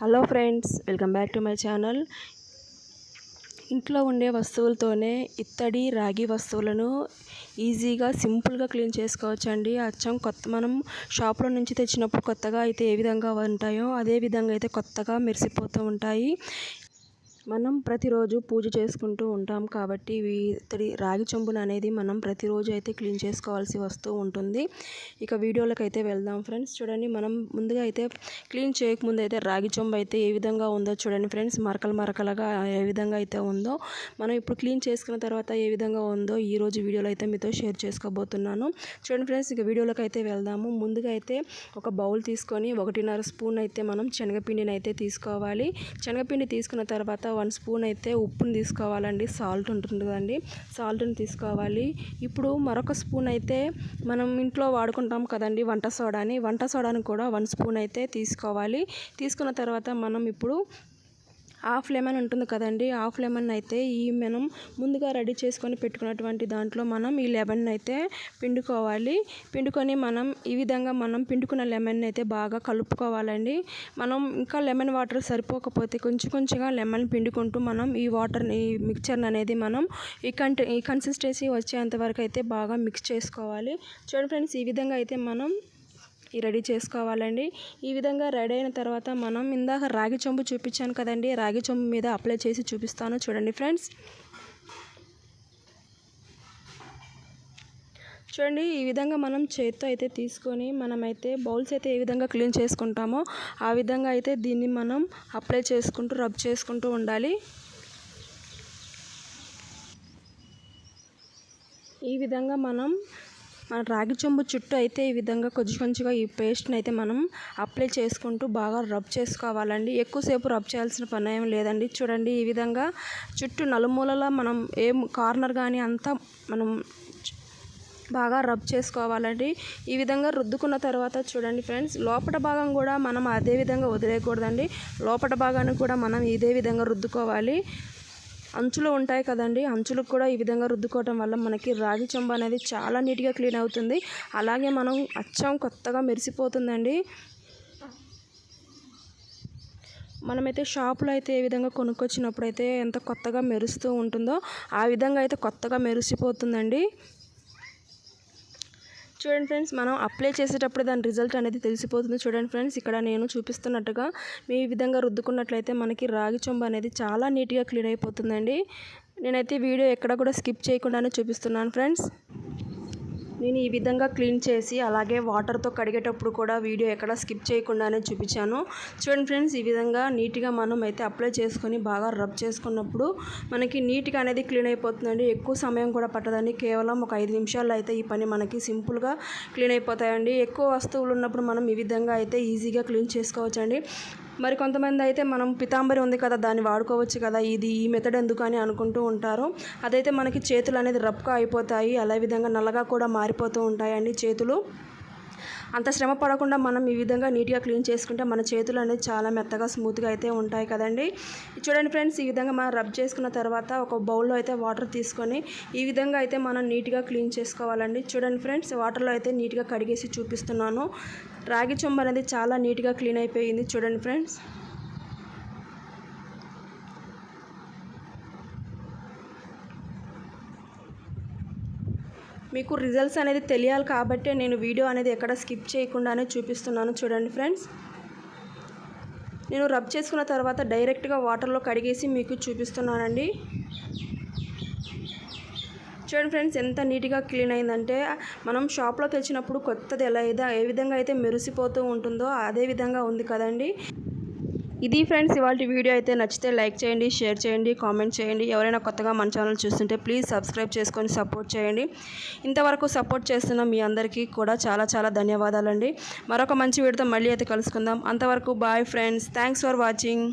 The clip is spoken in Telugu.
Hello friends welcome back to my channel. ఇంట్లో ఉండే వస్తువులతోనే ఇత్తడి రాగి వస్తువులను ఈజీగా సింపుల్గా క్లీన్ చేసుకోవచ్చండి. అచ్చం కొత్త మనం షాప్లో నుంచి తెచ్చినప్పుడు కొత్తగా అయితే ఏ విధంగా ఉంటాయో అదే విధంగా అయితే కొత్తగా మెరిసిపోతూ ఉంటాయి. మనం ప్రతిరోజు పూజ చేసుకుంటూ ఉంటాం కాబట్టి ఇతడి రాగి చెంబును అనేది మనం ప్రతిరోజు అయితే క్లీన్ చేసుకోవాల్సి వస్తూ ఉంటుంది. ఇక వీడియోలకు అయితే వెళ్దాం ఫ్రెండ్స్. చూడండి మనం ముందుగా అయితే క్లీన్ చేయకముందు అయితే రాగి చెంబు అయితే ఏ విధంగా ఉందో చూడండి ఫ్రెండ్స్. మరకలు మరకలుగా ఏ విధంగా అయితే ఉందో మనం ఇప్పుడు క్లీన్ చేసుకున్న తర్వాత ఏ విధంగా ఉందో ఈ రోజు వీడియోలో అయితే మీతో షేర్ చేసుకోబోతున్నాను. చూడండి ఫ్రెండ్స్ ఇక వీడియోలోకి అయితే వెళ్దాము. ముందుగా అయితే ఒక బౌల్ తీసుకొని ఒకటిన్నర స్పూన్ అయితే మనం శనగపిండిని అయితే తీసుకోవాలి. శనగపిండి తీసుకున్న తర్వాత వన్ స్పూన్ అయితే ఉప్పుని తీసుకోవాలండి. సాల్ట్ ఉంటుంది కదండి. సాల్ట్ని తీసుకోవాలి. ఇప్పుడు మరొక స్పూన్ అయితే మనం ఇంట్లో వాడుకుంటాం కదండి వంట సోడాని. వంట సోడాని కూడా వన్ స్పూన్ అయితే తీసుకోవాలి. తీసుకున్న తర్వాత మనం ఇప్పుడు హాఫ్ లెమన్ ఉంటుంది కదండి హాఫ్ లెమన్ అయితే ఈ మనం ముందుగా రెడీ చేసుకొని పెట్టుకున్నటువంటి దాంట్లో మనం ఈ లెమన్ అయితే పిండుకోవాలి. పిండుకొని మనం ఈ విధంగా మనం పిండుకున్న లెమన్ అయితే బాగా కలుపుకోవాలండి. మనం ఇంకా లెమన్ వాటర్ సరిపోకపోతే కొంచెం కొంచెంగా లెమన్ పిండుకుంటూ మనం ఈ వాటర్ ఈ మిక్చర్ అనేది మనం ఈ కంట ఈ కన్సిస్టెన్సీ వచ్చేంత వరకు అయితే బాగా మిక్స్ చేసుకోవాలి. చూడండి ఫ్రెండ్స్ ఈ విధంగా అయితే మనం రెడీ చేసుకోవాలండి. ఈ విధంగా రెడీ అయిన తర్వాత మనం ఇందాక రాగి చెంబు చూపించాను కదండి. రాగి చెంబు మీద అప్లై చేసి చూపిస్తాను. చూడండి ఫ్రెండ్స్. చూడండి ఈ విధంగా మనం చేత్తో అయితే తీసుకొని మనమైతే బౌల్స్ అయితే ఏ విధంగా క్లీన్ చేసుకుంటామో ఆ విధంగా అయితే దీన్ని మనం అప్లై చేసుకుంటూ రబ్ చేసుకుంటూ ఉండాలి. ఈ విధంగా మనం మన రాగి చెంబు చుట్టూ అయితే ఈ విధంగా కొంచెం కొంచెంగా ఈ పేస్ట్ని అయితే మనం అప్లై చేసుకుంటూ బాగా రబ్ చేసుకోవాలండి. ఎక్కువసేపు రబ్ చేయాల్సిన పని ఏం లేదండి. చూడండి ఈ విధంగా చుట్టూ నలుమూలలా మనం ఏం కార్నర్ కానీ అంతా మనం బాగా రబ్ చేసుకోవాలండి. ఈ విధంగా రుద్దుకున్న తర్వాత చూడండి ఫ్రెండ్స్ లోపల భాగం కూడా మనం అదే విధంగా వదిలేయకూడదండి. లోపల భాగాన్ని కూడా మనం ఇదే విధంగా రుద్దుకోవాలి. అంచులు ఉంటాయి కదండి. అంచులకు కూడా ఈ విధంగా రుద్దుకోవటం వల్ల మనకి రాగి చెంబు అనేది చాలా నీట్గా క్లీన్ అవుతుంది. అలాగే మనం అచ్చం కొత్తగా మెరిసిపోతుందండి. మనమైతే షాపులో అయితే ఏ విధంగా కొనుక్కొచ్చినప్పుడు అయితే ఎంత కొత్తగా మెరుస్తూ ఉంటుందో ఆ విధంగా అయితే కొత్తగా మెరిసిపోతుందండి. చూడండి ఫ్రెండ్స్ మనం అప్లై చేసేటప్పుడు దాని రిజల్ట్ అనేది తెలిసిపోతుంది. చూడండి ఫ్రెండ్స్ ఇక్కడ నేను చూపిస్తున్నట్టుగా మీ విధంగా రుద్దుకున్నట్లయితే మనకి రాగి చొంబ అనేది చాలా నీట్గా క్లీన్ అయిపోతుందండి. నేనైతే వీడియో ఎక్కడ కూడా స్కిప్ చేయకుండానే చూపిస్తున్నాను ఫ్రెండ్స్. నేను ఈ విధంగా క్లీన్ చేసి అలాగే వాటర్తో కడిగేటప్పుడు కూడా వీడియో ఎక్కడ స్కిప్ చేయకుండానే చూపించాను. చూడండి ఫ్రెండ్స్ ఈ విధంగా నీట్గా మనం అయితే అప్లై చేసుకొని బాగా రబ్ చేసుకున్నప్పుడు మనకి నీట్గా అనేది క్లీన్ అయిపోతుందండి. ఎక్కువ సమయం కూడా పట్టదండి. కేవలం ఒక ఐదు నిమిషాల్లో అయితే ఈ పని మనకి సింపుల్గా క్లీన్ అయిపోతాయండి. ఎక్కువ వస్తువులు ఉన్నప్పుడు మనం ఈ విధంగా అయితే ఈజీగా క్లీన్ చేసుకోవచ్చండి. మరి కొంతమంది అయితే మనం పితాంబరి ఉంది కదా దాన్ని వాడుకోవచ్చు కదా ఇది ఈ మెథడ్ ఎందుకు అని అనుకుంటూ ఉంటారు. అదైతే మనకి చేతులు అనేది రప్గా అయిపోతాయి అదే విధంగా నల్లగా కూడా మారిపోతూ ఉంటాయండి చేతులు. అంత శ్రమ పడకుండా మనం ఈ విధంగా నీట్గా క్లీన్ చేసుకుంటే మన చేతులు అనేది చాలా మెత్తగా స్మూత్గా అయితే ఉంటాయి కదండి. చూడండి ఫ్రెండ్స్ ఈ విధంగా మనం రబ్ చేసుకున్న తర్వాత ఒక బౌల్లో అయితే వాటర్ తీసుకొని ఈ విధంగా అయితే మనం నీట్గా క్లీన్ చేసుకోవాలండి. చూడండి ఫ్రెండ్స్ వాటర్లో అయితే నీట్గా కడిగేసి చూపిస్తున్నాను. రాగి చొమ్మ అనేది చాలా నీట్గా క్లీన్ అయిపోయింది. చూడండి ఫ్రెండ్స్. మీకు రిజల్ట్స్ అనేది తెలియాలి కాబట్టి నేను వీడియో అనేది ఎక్కడ స్కిప్ చేయకుండానే చూపిస్తున్నాను చూడండి ఫ్రెండ్స్ నేను రబ్ చేసుకున్న తర్వాత డైరెక్ట్గా వాటర్లో కడిగేసి మీకు చూపిస్తున్నానండి. చూడండి ఫ్రెండ్స్ ఎంత నీట్గా క్లీన్ అయిందంటే మనం షాప్లోకి వచ్చినప్పుడు కొత్తది ఎలా అయితే ఏ విధంగా అయితే మెరిసిపోతూ ఉంటుందో అదే విధంగా ఉంది కదండి. ఇది ఫ్రెండ్స్ ఇవాళ వీడియో అయితే నచ్చితే లైక్ చేయండి షేర్ చేయండి కామెంట్ చేయండి. ఎవరైనా కొత్తగా మన ఛానల్ చూస్తుంటే ప్లీజ్ సబ్స్క్రైబ్ చేసుకొని సపోర్ట్ చేయండి. ఇంతవరకు సపోర్ట్ చేస్తున్న మీ అందరికీ కూడా చాలా చాలా ధన్యవాదాలండి. మరొక మంచి వీడియోతో మళ్ళీ అయితే కలుసుకుందాం. అంతవరకు bye friends. Thanks for watching.